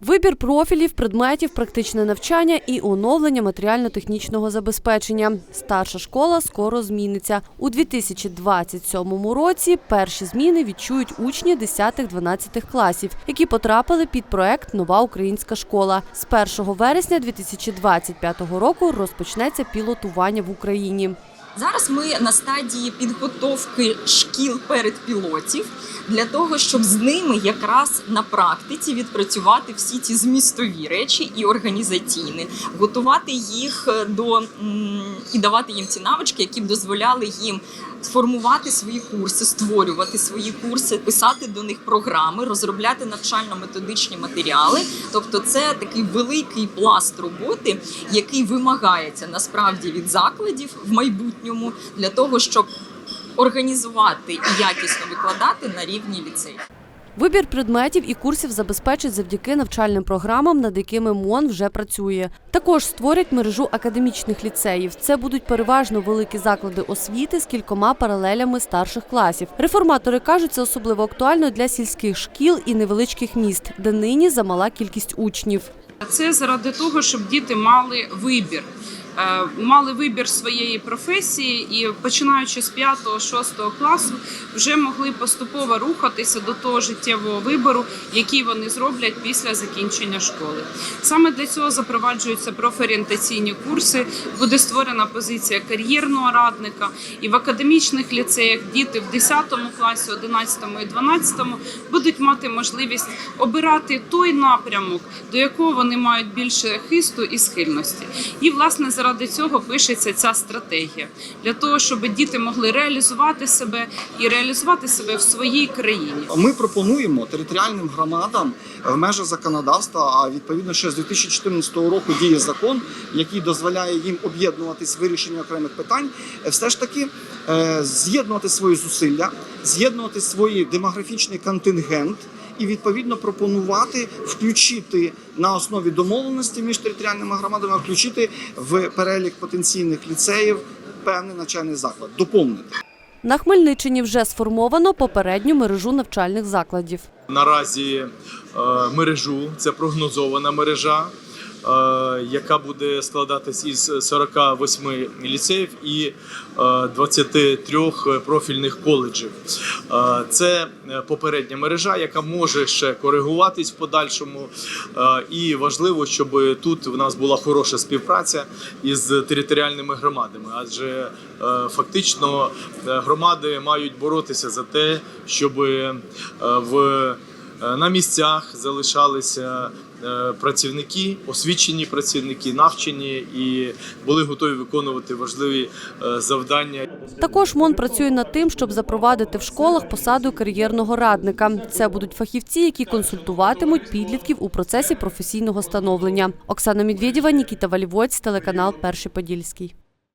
Вибір профілів, предметів, практичне навчання і оновлення матеріально-технічного забезпечення. Старша школа скоро зміниться. У 2027 році перші зміни відчують учні 10-12 класів, які потрапили під проект Нова українська школа. З 1 вересня 2025 року розпочнеться пілотування в Україні. Зараз ми на стадії підготовки шкіл передпілотів для того, щоб з ними якраз на практиці відпрацювати всі ці змістові речі і організаційні, готувати їх е, до і давати їм ці навички, які б дозволяли їм сформувати свої курси, створювати свої курси, писати до них програми, розробляти навчально-методичні матеріали. Тобто, це такий великий пласт роботи, який вимагається насправді від закладів в майбутньому для того, щоб організувати і якісно викладати на рівні ліцеїв. Вибір предметів і курсів забезпечать завдяки навчальним програмам, над якими МОН вже працює. Також створять мережу академічних ліцеїв. Це будуть переважно великі заклади освіти з кількома паралелями старших класів. Реформатори кажуть, це особливо актуально для сільських шкіл і невеличких міст, де нині замала кількість учнів. Це заради того, щоб діти мали вибір. Е, Мали вибір своєї професії і починаючи з 5-6 класу вже могли поступово рухатися до того життєвого вибору, який вони зроблять після закінчення школи. Саме для цього запроваджуються профорієнтаційні курси, буде створена позиція кар'єрного радника, і в академічних ліцеях діти в 10 класі, 11 і 12 будуть мати можливість обирати той напрямок, до якого вони мають більше хисту і схильності. І власне заради цього пишеться ця стратегія для того, щоб діти могли реалізувати себе і реалізувати себе в своїй країні. Ми пропонуємо територіальним громадам в межах законодавства, а відповідно ще з 2014 року діє закон, який дозволяє їм об'єднуватись в вирішенні окремих питань, все ж таки е, з'єднувати свої зусилля, з'єднувати свій демографічний контингент. І відповідно пропонувати включити на основі домовленості між територіальними громадами, включити в перелік потенційних ліцеїв певний навчальний заклад, доповнити. На Хмельниччині вже сформовано попередню мережу навчальних закладів. наразі е, мережу. Це прогнозована мережа, яка буде складатись із 48 ліцеїв і е, 23 профільних коледжів. Це е, попередня мережа, яка може ще коригуватись в подальшому. І важливо, щоб тут в нас була хороша співпраця із територіальними громадами, адже е, фактично е, громади мають боротися за те, щоб в на місцях залишалися працівники, освічені працівники, навчені і були готові виконувати важливі е, завдання. Також МОН працює над тим, щоб запровадити в школах посаду кар'єрного радника. Це будуть фахівці, які консультуватимуть підлітків у процесі професійного становлення. Оксана Медведєва, Нікіта Валівоць, телеканал Перший Подільський.